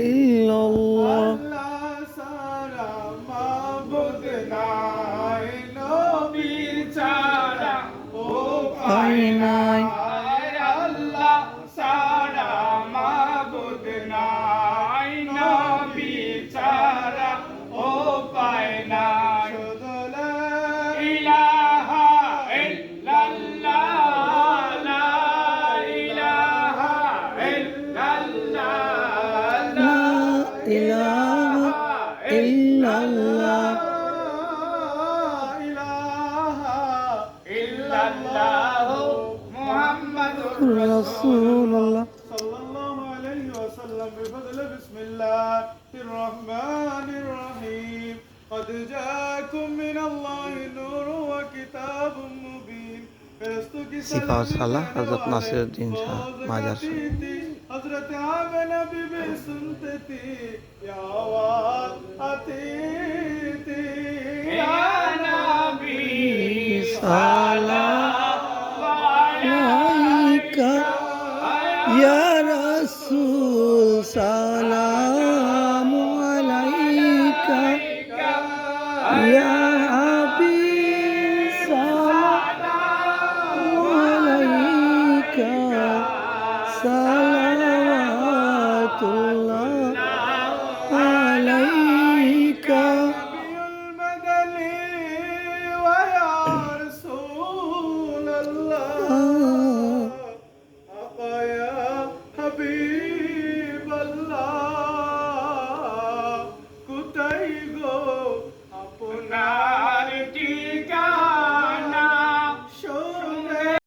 ইল্লাল্লাহ। সারা মাবুদ নাই। নবীর ছাড়া ও পাই নাই। আল্লাহ সারা মাবুদ নাই নবী ছাড়া ও পায় না ইলাহা ইল্লাল্লাহ রাসূলুল্লাহ صلى الله عليه وسلم بفضل بسم الله الرحمن الرحيم قد جاءكم من الله نور وكتاب مبين সিপাহ সালাহ হযরত নাসিরউদ্দিন শাহ মাজার শরীফ। حضرت آمنہ بی بی سنتے تھی یا آواز آتی تھی یا نبی সালাম আলাইকা ইয়া রাসূল সালাম আলাইকা ইয়া হাবিব সালাম আলাইকা সালাম